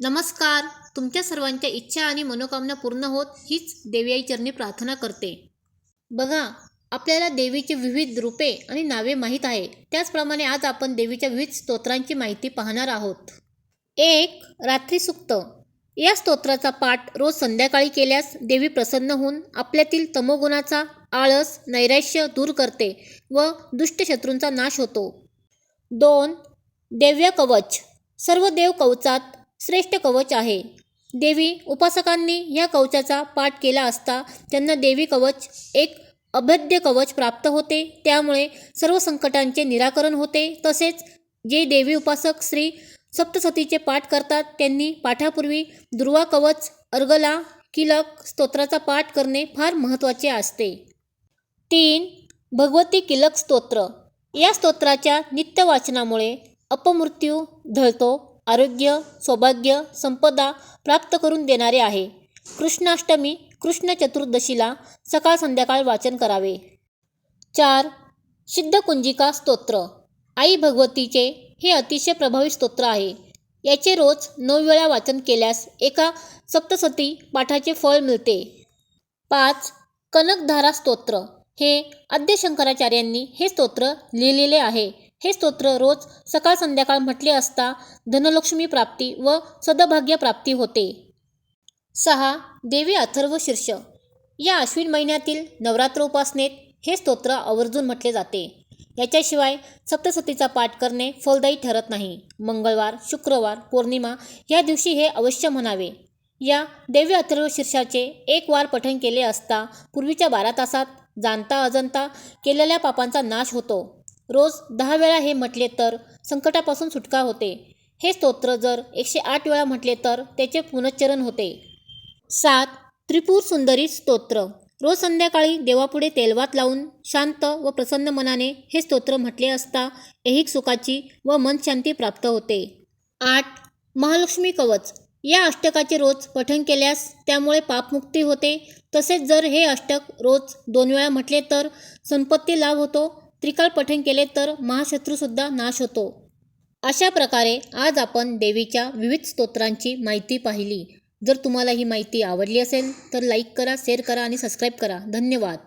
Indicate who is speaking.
Speaker 1: नमस्कार. तुमच्या सर्वांच्या इच्छा आणि मनोकामना पूर्ण होत हीच देवी आई चरणी प्रार्थना करते. बघा आपल्याला देवीची विविध रूपे आणि नावे माहीत आहे त्याचप्रमाणे आज आपण देवीच्या विविध स्तोत्रांची माहिती पाहणार आहोत. एक रात्री सुक्त. या स्तोत्राचा पाठ रोज संध्याकाळी केल्यास देवी प्रसन्न होऊन आपल्यातील तमोगुणाचा आळस नैराश्य दूर करते व दुष्ट शत्रूंचा नाश होतो. दोन देव्य कवच. सर्व देव कवचात श्रेष्ठ कवच आहे. देवी उपासकांनी या कवचाचा पाठ केला असता त्यांना देवी कवच एक अभेद्य कवच प्राप्त होते. त्यामुळे सर्व संकटांचे निराकरण होते. तसेच जे देवी उपासक श्री सप्तसतीचे पाठ करतात त्यांनी पाठापूर्वी दुर्वा कवच अर्गला किलक स्तोत्राचा पाठ करणे फार महत्त्वाचे असते. तीन भगवती किलक स्तोत्र. या स्तोत्राच्या नित्य वाचनामुळे अपमृत्यू ढळतो. आरोग्य सौभाग्य संपदा प्राप्त करून देणारे आहे. कृष्णाष्टमी कृष्ण चतुर्दशीला सकाळ संध्याकाळ वाचन करावे. चार. सिद्धकुंजिका स्तोत्र. आई भगवतीचे हे अतिशय प्रभावी स्तोत्र आहे. याचे रोज नऊ वेळा वाचन केल्यास एका सप्तसती पाठाचे फळ मिळते. पाच. कनकधारा स्तोत्र. हे आद्यशंकराचार्यांनी हे स्तोत्र लिहिलेले आहे. हे स्तोत्र रोज सकाळ संध्याकाळ म्हटले असता धनलक्ष्मी प्राप्ती व सदभाग्य प्राप्ती होते. सहा. देवी अथर्व शीर्ष. या अश्विन महिन्यातील नवरात्र उपासनेत हे स्तोत्र आवर्जून म्हटले जाते. याच्याशिवाय सप्तसतीचा पाठ करणे फलदायी ठरत नाही. मंगळवार शुक्रवार पौर्णिमा या दिवशी हे अवश्य म्हणावे. या देवी अथर्व शीर्षाचे एक वार पठण केले असता पूर्वीच्या बारा तासात जाणता अजंता केलेल्या पापांचा नाश होतो. रोज दहा वेळा हे म्हटले तर संकटापासून सुटका होते. हे स्तोत्र जर एकशे आठ वेळा म्हटले तर त्याचे पुनश्चरण होते. सात त्रिपूर सुंदरी स्तोत्र. रोज संध्याकाळी देवापुढे तेलवात लावून शांत व प्रसन्न मनाने हे स्तोत्र म्हटले असता ऐहिक सुखाची व मनशांती प्राप्त होते. आठ महालक्ष्मी कवच. या अष्टकाचे रोज पठण केल्यास त्यामुळे पापमुक्ती होते. तसेच जर हे अष्टक रोज दोन वेळा म्हटले तर संपत्ती लाभ होतो त्रिकाळ पठण केले तर महाशत्रूसुद्धा नाश होतो. अशा प्रकारे आज आपण देवीच्या विविध स्तोत्रांची माहिती पाहिली. जर तुम्हाला ही माहिती आवडली असेल तर लाईक करा शेअर करा आणि सबस्क्राईब करा. धन्यवाद.